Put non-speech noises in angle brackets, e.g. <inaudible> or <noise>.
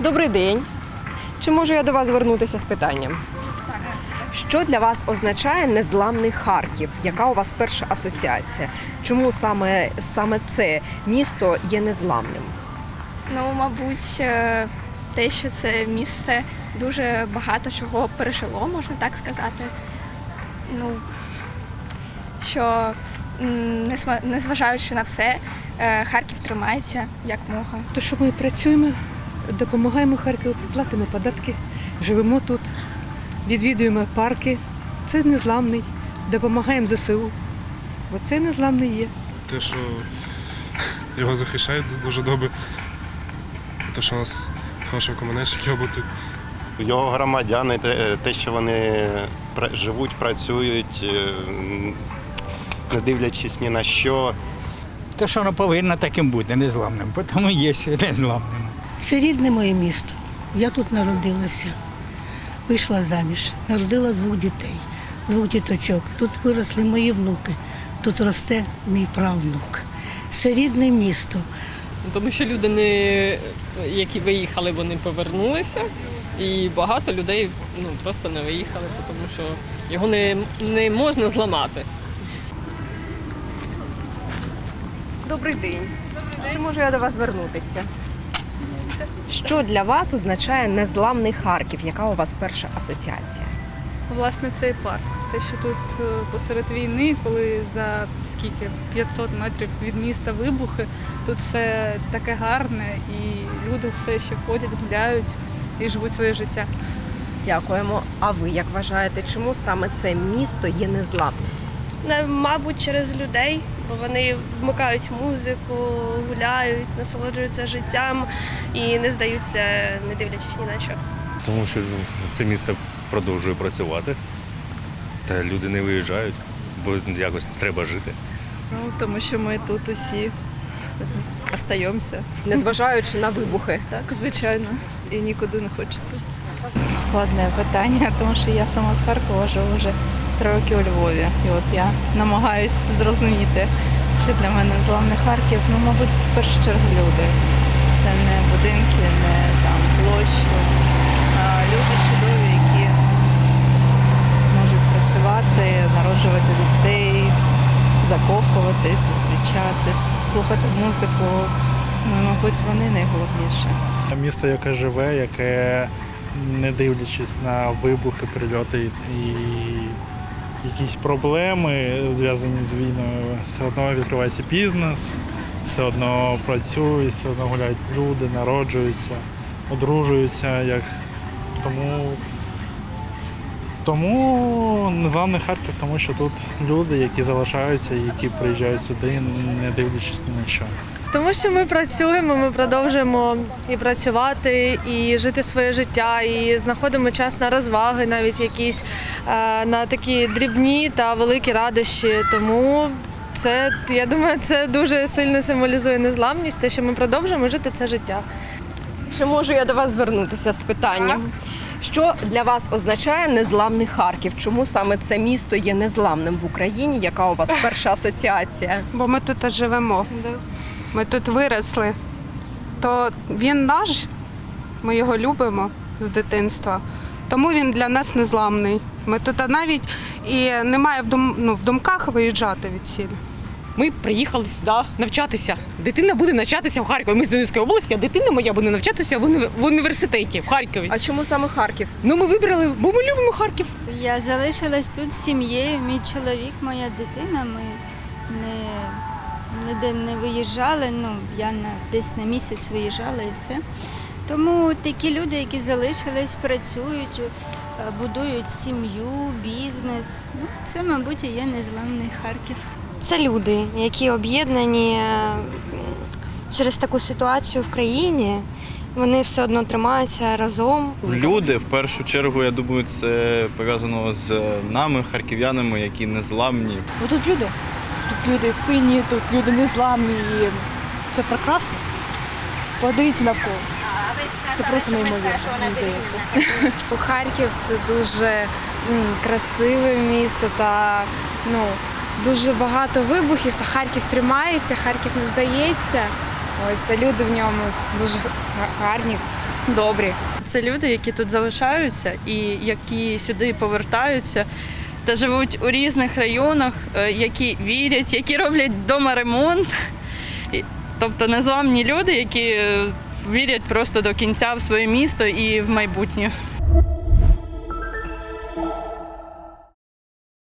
Добрий день. Чи можу я до вас звернутися з питанням? Що для вас означає незламний Харків? Яка у вас перша асоціація? Чому саме, саме це місто є незламним? Ну, мабуть, е, те, що це місце дуже багато чого пережило, можна так сказати. Ну, що незважаючи на все, е, Харків тримається як мога. То, що ми працюємо, допомагаємо Харкову, платимо податки, живемо тут, відвідуємо парки. Це незламний, допомагаємо ЗСУ. Оце незламний є. те, що його захищають дуже добре. Те, що у нас хороші комунальщики роботи. Його громадяни, те, те, що вони живуть, працюють, е, не дивлячись ні на що. То, що воно повинно таким бути, незламним, тому є незламним. Це рідне моє місто. Я тут народилася. Вийшла заміж, народила двох дітей, двох діточок. Тут виросли мої внуки, тут росте мій правнук. Це рідне місто. Тому що люди, не, які виїхали, вони повернулися. І багато людей ну, просто не виїхали, тому що його не, не можна зламати. Добрий день. Добрий Чи можу я до вас звернутися? Що для вас означає незламний Харків? Яка у вас перша асоціація? Власне, цей парк. Те, що тут е, посеред війни, коли за скільки 500 метрів від міста вибухи, тут все таке гарне, і люди все ще ходять, гуляють і живуть своє життя. Дякуємо. А ви як вважаєте, чому саме це місто є незламним? Мабуть, через людей, бо вони вмикають музику, гуляють, насолоджуються життям і не здаються, не дивлячись ні на що. тому що це місто продовжує працювати, та люди не виїжджають, бо якось треба жити. Ну, тому що ми тут усі остаємося. Незважаючи на вибухи. Так, звичайно, і нікуди не хочеться. Це складне питання, тому що я сама з Харкова живу вже три роки у Львові. І от я намагаюся зрозуміти, що для мене зламний Харків, ну, мабуть, в першу чергу люди. Це не будинки, не там площі, а люди чудові, які можуть працювати, народжувати дітей, закохуватись, зустрічатись, слухати музику. Ну, мабуть, вони найголовніше. Місто, яке живе, яке, не дивлячись на вибухи, прильоти і якісь проблеми, зв'язані з війною, все одно відкривається бізнес, все одно працюють, все одно гуляють люди, народжуються, одружуються. Як... Тому, тому незламний Харків, тому що тут люди, які залишаються, і які приїжджають сюди, не дивлячись ні на що. Тому що ми працюємо, ми продовжуємо і працювати, і жити своє життя, і знаходимо час на розваги, навіть якісь е, на такі дрібні та великі радощі. Тому це я думаю, це дуже сильно символізує незламність, те, що ми продовжуємо жити це життя. Чи можу я до вас звернутися з питанням? Що для вас означає незламний Харків? Чому саме це місто є незламним в Україні? Яка у вас перша асоціація? Бо ми тут живемо. Ми тут виросли. То він наш, ми його любимо з дитинства. Тому він для нас незламний. Ми тут навіть і немає в, дум, ну, в думках виїжджати від сіль. Ми приїхали сюди навчатися. Дитина буде навчатися в Харкові. Ми з Донецької області, а дитина моя буде навчатися в уні- в університеті в Харкові. А чому саме Харків? Ну ми вибрали, бо ми любимо Харків. Я залишилась тут з сім'єю, мій чоловік, моя дитина. Ми не, ніде не виїжджали. Ну, я на, десь на місяць виїжджала і все. Тому такі люди, які залишились, працюють, е, будують сім'ю, бізнес. Ну, це, мабуть, і є незламний Харків. Це люди, які об'єднані е, через таку ситуацію в країні. Вони все одно тримаються разом. Люди, в першу чергу, я думаю, це пов'язано з нами, харків'янами, які незламні. Бо тут люди. Тут люди сині, тут люди незламні. І це прекрасно. Подивіться навколо. Це просто неймовірно, мені здається. <laughs> Харків це дуже красиве місто та ну, дуже багато вибухів. Та Харків тримається, Харків не здається. Ось та люди в ньому дуже гарні, Добрі. Це люди, які тут залишаються і які сюди повертаються та живуть у різних районах, е, які вірять, які роблять вдома ремонт. Тобто незламні люди, які е, вірять просто до кінця в своє місто і в майбутнє.